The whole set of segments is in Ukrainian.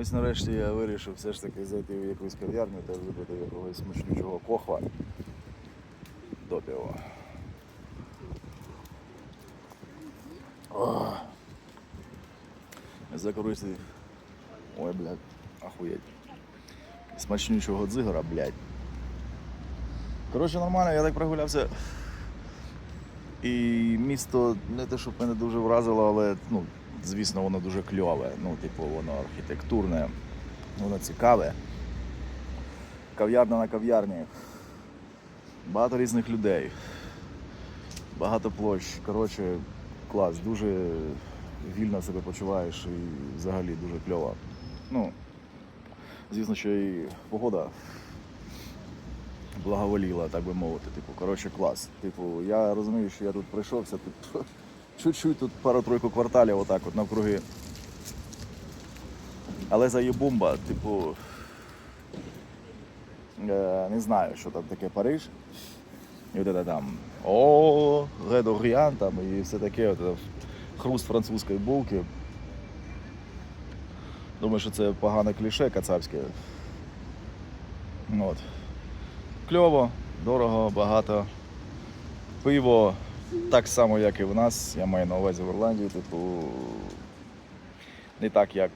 Ось нарешті я вирішив все ж таки зайти в якусь кав'ярню та випити якогось смачнючого кохва до пива. Закурити. Ой, блядь, охуєть. Смачнючого дзигара, блядь. Коротше, нормально, я так прогулявся. І місто не те, щоб мене дуже вразило, але ну, звісно, воно дуже кльове. Ну, типу, воно архітектурне, воно цікаве. Кав'ярня на кав'ярні. Багато різних людей. Багато площ. Коротше, клас, дуже вільно себе почуваєш і взагалі дуже кльово. Ну, звісно, що і погода благоволіла, так би мовити. Типу, коротше, клас. Типу, я розумію, що я тут пройшовся, тут чуть-чуть тут пару-тройку кварталів отак от навкруги. Але заєбумба, типу, е, не знаю, що там таке Париж. І от це там о, Редоріан там і все таке, от, хруст французької булки. Думаю, що це погане кліше кацапське. От. Кльово, дорого, багато. Пиво так само, як і в нас. Я маю на увазі в Ірландії, типу, не так, як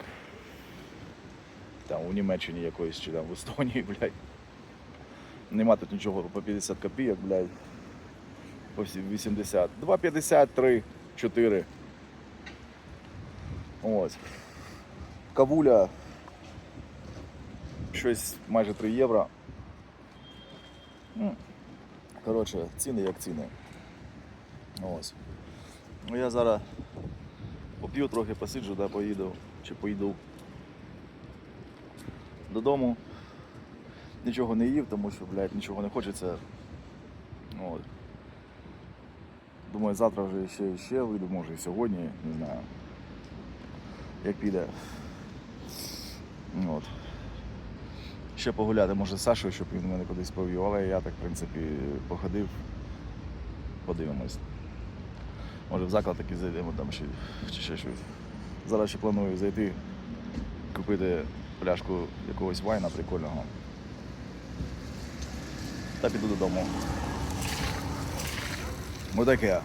там, у Німеччині якоїсь чи там в Естонії, блядь. Нема тут нічого по 50 копійок, блядь. По 80. 2,50, 3, 4. Ось. Кавуля. Щось майже 3 євро. Ну, Коротше, ціни як ціни. Ось. Ну я зараз поп'ю трохи, посиджу, да, поїду чи поїду додому. Нічого не їв, тому що, блядь, нічого не хочеться. От. Думаю, завтра вже ще, ще вийду, може і сьогодні, не знаю. Як піде. От. Ще погуляти, може, Сашою, щоб він мене кудись повів, але я так, в принципі, походив, подивимось. Може в заклад такий зайдемо там ще, чи ще щось. Зараз ще планую зайти, купити пляшку якогось вайна прикольного. Та піду додому. Ось таке.